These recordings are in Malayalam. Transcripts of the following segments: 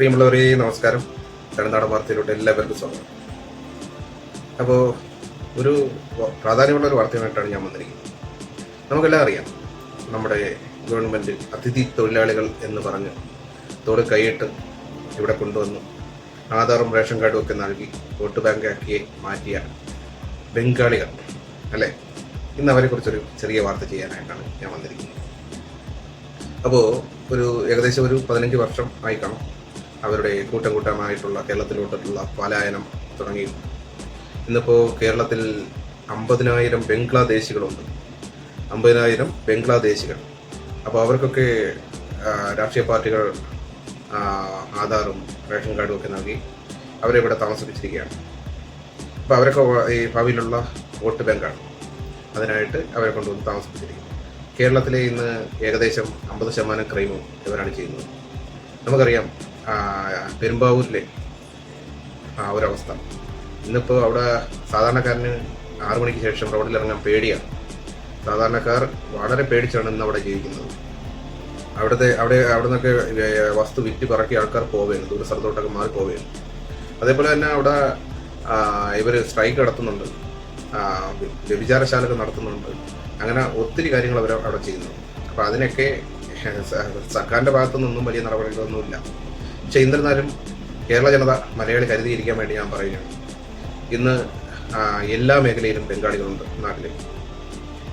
പ്രിയമുള്ളവരെ നമസ്കാരം. തമിഴ്നാട് വാർത്തയിലോട്ട് എല്ലാവർക്കും സ്വാഗതം. അപ്പോൾ ഒരു പ്രാധാന്യമുള്ള ഒരു വാർത്തയുമായിട്ടാണ് ഞാൻ വന്നിരിക്കുന്നത്. നമുക്കെല്ലാം അറിയാം നമ്മുടെ ഗവൺമെന്റ് അതിഥി തൊഴിലാളികൾ എന്ന് പറഞ്ഞ് തോട് കൈയിട്ട് ഇവിടെ കൊണ്ടുവന്നു. ആധാറും റേഷൻ കാർഡും ഒക്കെ നൽകി വോട്ട് ബാങ്കാക്കിയെ മാറ്റിയ ബംഗാളികൾ അല്ലേ? ഇന്ന് അവരെക്കുറിച്ചൊരു ചെറിയ വാർത്ത ചെയ്യാനായിട്ടാണ് ഞാൻ വന്നിരിക്കുന്നത്. അപ്പോൾ ഒരു ഏകദേശം ഒരു പതിനഞ്ച് വർഷം ആയി കാണും അവരുടെ കൂട്ടം കൂട്ടമായിട്ടുള്ള കേരളത്തിലോട്ടുള്ള പലായനം തുടങ്ങി. ഇന്നിപ്പോൾ കേരളത്തിൽ അമ്പതിനായിരം ബംഗ്ലാദേശികളുണ്ട്. അമ്പതിനായിരം ബംഗ്ലാദേശികൾ. അപ്പോൾ അവർക്കൊക്കെ രാഷ്ട്രീയ പാർട്ടികൾ ആധാറും റേഷൻ കാർഡും ഒക്കെ നൽകി അവരെ ഇവിടെ താമസിപ്പിച്ചിരിക്കുകയാണ്. അപ്പോൾ അവരൊക്കെ ഈ ഭാവിയിലുള്ള വോട്ട് ബാങ്കാണ്. അതിനായിട്ട് അവരെ കൊണ്ടുവന്ന് താമസിപ്പിച്ചിരിക്കുന്നത് കേരളത്തിലെ ഇന്ന് ഏകദേശം അമ്പത് ശതമാനം ക്രൈമും ഇവരാണ് ചെയ്യുന്നത്. നമുക്കറിയാം പെരുമ്പാവൂരിലെ ആ ഒരവസ്ഥ. ഇന്നിപ്പോൾ അവിടെ സാധാരണക്കാരന് ആറു മണിക്ക് ശേഷം റോഡിൽ ഇറങ്ങാൻ പേടിയാണ്. സാധാരണക്കാർ വളരെ പേടിച്ചാണ് ഇന്ന് അവിടെ ജീവിക്കുന്നത്. അവിടുത്തെ അവിടെ അവിടെ നിന്നൊക്കെ വസ്തു വിറ്റ് പറക്കി ആൾക്കാർ പോവുകയാണ്. ദൂര സ്ഥലത്തോട്ടൊക്കെ മാറി പോവുകയാണ്. അതേപോലെ തന്നെ അവിടെ ഇവർ സ്ട്രൈക്ക് നടത്തുന്നുണ്ട്. വ്യഭിചാരശാലകൾ നടത്തുന്നുണ്ട്. അങ്ങനെ ഒത്തിരി കാര്യങ്ങൾ അവർ അവിടെ ചെയ്യുന്നു. അപ്പോൾ അതിനൊക്കെ സർക്കാരിന്റെ ഭാഗത്തു വലിയ നടപടികളൊന്നുമില്ല. പക്ഷെ കേരള ജനത മലയാളി കരുതിയിരിക്കാൻ വേണ്ടി ഞാൻ പറയുകയാണ്. ഇന്ന് എല്ലാ മേഖലയിലും ബംഗാളികളുണ്ട് നാട്ടിൽ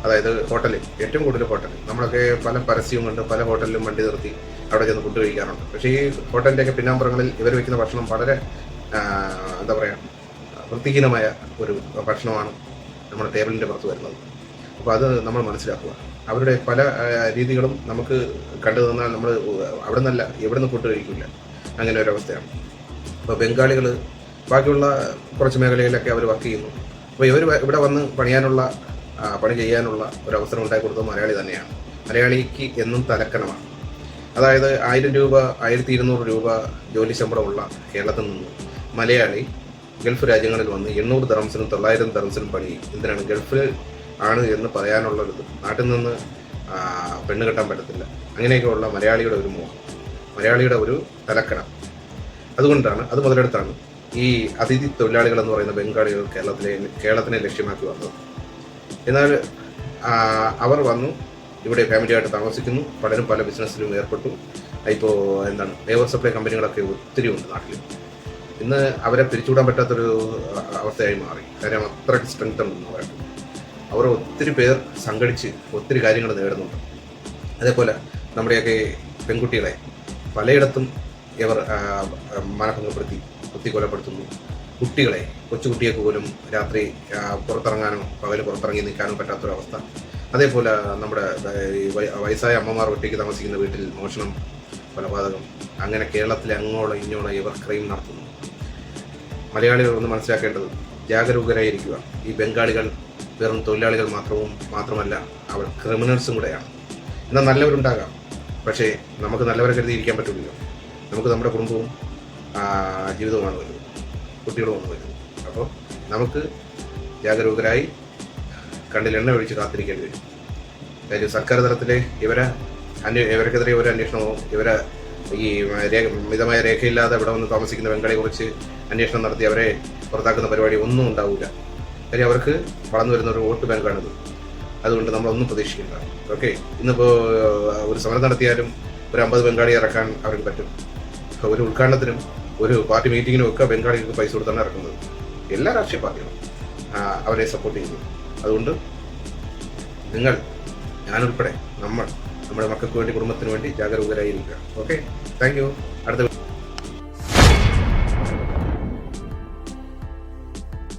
അതായത് ഹോട്ടലിൽ ഏറ്റവും കൂടുതൽ ഹോട്ടൽ നമ്മളൊക്കെ പല പരസ്യവും കണ്ട് പല ഹോട്ടലിലും വണ്ടി നിർത്തി അവിടെ ചെന്ന് ഫുഡ് കഴിക്കാറുണ്ട്. പക്ഷേ ഈ ഹോട്ടലിന്റെയൊക്കെ പിന്നാമ്പുറങ്ങളിൽ ഇവർ വയ്ക്കുന്ന ഭക്ഷണം വളരെ എന്താ പറയുക വൃത്തിഹീനമായ ഒരു ഭക്ഷണമാണ് നമ്മുടെ ടേബിളിന്റെ പുറത്ത് വരുന്നത്. അപ്പോൾ അത് നമ്മൾ മനസ്സിലാക്കുക. അവരുടെ പല രീതികളും നമുക്ക് കണ്ടു നിന്നാൽ നമ്മൾ അവിടെ നിന്നല്ല എവിടെ നിന്ന് ഫുഡ് കഴിക്കില്ല. അങ്ങനെ ഒരു അവസ്ഥയാണ്. അപ്പോൾ ബംഗാളികൾ ബാക്കിയുള്ള കുറച്ച് മേഖലയിലൊക്കെ അവർ വർക്ക് ചെയ്യുന്നു. അപ്പോൾ ഇവർ ഇവിടെ വന്ന് പണിയാനുള്ള പണി ചെയ്യാനുള്ള ഒരു അവസരം ഉണ്ടാക്കി കൊടുത്തത് മലയാളി തന്നെയാണ്. മലയാളിക്ക് എന്നും തലക്കണമാണ്. അതായത് ആയിരം രൂപ ആയിരത്തി ഇരുന്നൂറ് രൂപ ജോലി ശമ്പളമുള്ള കേരളത്തിൽ നിന്ന് മലയാളി ഗൾഫ് രാജ്യങ്ങളിൽ വന്ന് എണ്ണൂറ് ദറംസിനും തൊള്ളായിരം ദറംസിനും പണി എന്തിനാണ്? ഗൾഫിൽ ആണ് എന്ന് പറയാനുള്ളത് നാട്ടിൽ നിന്ന് പെണ്ണ് കെട്ടാൻ പറ്റത്തില്ല. അങ്ങനെയൊക്കെയുള്ള മലയാളിയുടെ ഒരു മോഹം. മലയാളിയുടെ ഒരു തലക്കണം അതുകൊണ്ടാണ് അത് മുതലെടുത്താണ് ഈ അതിഥി തൊഴിലാളികൾ എന്ന് പറയുന്ന ബംഗാളികൾ കേരളത്തിലെ കേരളത്തിനെ ലക്ഷ്യമാക്കി വന്നത് എന്നാൽ അവർ വന്നു ഇവിടെ ഫാമിലിയായിട്ട് താമസിക്കുന്നു പലരും പല ബിസിനസ്സിലും ഏർപ്പെട്ടു. ഇപ്പോൾ എന്താണ് ലേബർ സപ്ലൈ കമ്പനികളൊക്കെ ഒത്തിരി ഉണ്ട് നാട്ടിൽ ഇന്ന് അവരെ പിരിച്ചുവിടാൻ പറ്റാത്തൊരു അവസ്ഥയായി മാറി. കാര്യം അത്രയ്ക്ക് സ്ട്രെങ്ത് ഉണ്ടെന്ന് പറയട്ടെ അവർ ഒത്തിരി പേർ സംഘടിച്ച് ഒത്തിരി കാര്യങ്ങൾ നേടുന്നുണ്ട്. അതേപോലെ നമ്മുടെയൊക്കെ പെൺകുട്ടികളെ പലയിടത്തും ഇവർ മാനഭംഗപ്പെടുത്തി കുത്തി കൊലപ്പെടുത്തുന്നു കുട്ടികളെ കൊച്ചുകുട്ടിയെ പോലും രാത്രി പുറത്തിറങ്ങാനോ പകൽ പുറത്തിറങ്ങി നിൽക്കാനോ പറ്റാത്തൊരവസ്ഥ. അതേപോലെ നമ്മുടെ വയസ്സായ അമ്മമാർ ഒറ്റയ്ക്ക് താമസിക്കുന്ന വീട്ടിൽ മോഷണം കൊലപാതകം അങ്ങനെ കേരളത്തിലെ അങ്ങോളം ഇങ്ങോളം ഇവർ ക്രൈം നടത്തുന്നു. മലയാളികൾ ഒന്ന് മനസ്സിലാക്കേണ്ടത് ജാഗരൂകരായിരിക്കുക. ഈ ബംഗാളികൾ വെറും തൊഴിലാളികൾ മാത്രവും മാത്രമല്ല അവർ ക്രിമിനൽസും കൂടെയാണ്. എന്നാൽ നല്ലവരുണ്ടാകാം. പക്ഷേ നമുക്ക് നല്ലവരെ കരുതി ഇരിക്കാൻ പറ്റുമല്ലോ നമുക്ക് നമ്മുടെ കുടുംബവും ജീവിതവുമാണ് വരുന്നത്. കുട്ടികളുമാണ് വരുന്നത്. അപ്പോൾ നമുക്ക് ജാഗരൂകരായി കണ്ണിൽ എണ്ണ ഒഴിച്ച് കാത്തിരിക്കേണ്ടി വരും. കാര്യം സർക്കാർ തലത്തിലെ ഇവരെ അന്വേ ഇവർക്കെതിരെ ഒരു അന്വേഷണമോ ഇവരെ ഈ രേഖ മിതമായ രേഖയില്ലാതെ ഇവിടെ വന്ന് താമസിക്കുന്ന ബംഗാളിയെ കുറിച്ച് അന്വേഷണം നടത്തി അവരെ പുറത്താക്കുന്ന പരിപാടി ഒന്നും ഉണ്ടാവില്ല കാര്യം അവർക്ക് വളർന്നു വരുന്ന ഒരു വോട്ട് ബാങ്കാണിത്. അതുകൊണ്ട് നമ്മളൊന്നും പ്രതീക്ഷിക്കില്ല. ഓക്കെ ഇന്നിപ്പോ ഒരു സമരം നടത്തിയാലും ഒരു അമ്പത് ബംഗാളി ഇറക്കാൻ അവർക്ക് പറ്റും. ഒരു ഉദ്ഘാടനത്തിനും ഒരു പാർട്ടി മീറ്റിങ്ങിനും ഒക്കെ ബംഗാളികൾക്ക് പൈസ കൊടുത്താണ് ഇറക്കുന്നത്. എല്ലാ രാഷ്ട്രീയ പാർട്ടികളും അവരെ സപ്പോർട്ട് ചെയ്യുന്നു. അതുകൊണ്ട് നിങ്ങൾ ഞാനുൾപ്പെടെ നമ്മൾ നമ്മുടെ മക്കൾക്ക് വേണ്ടി കുടുംബത്തിന് വേണ്ടി ജാഗരൂകരായിരിക്കുക ഓക്കെ താങ്ക് യു അടുത്ത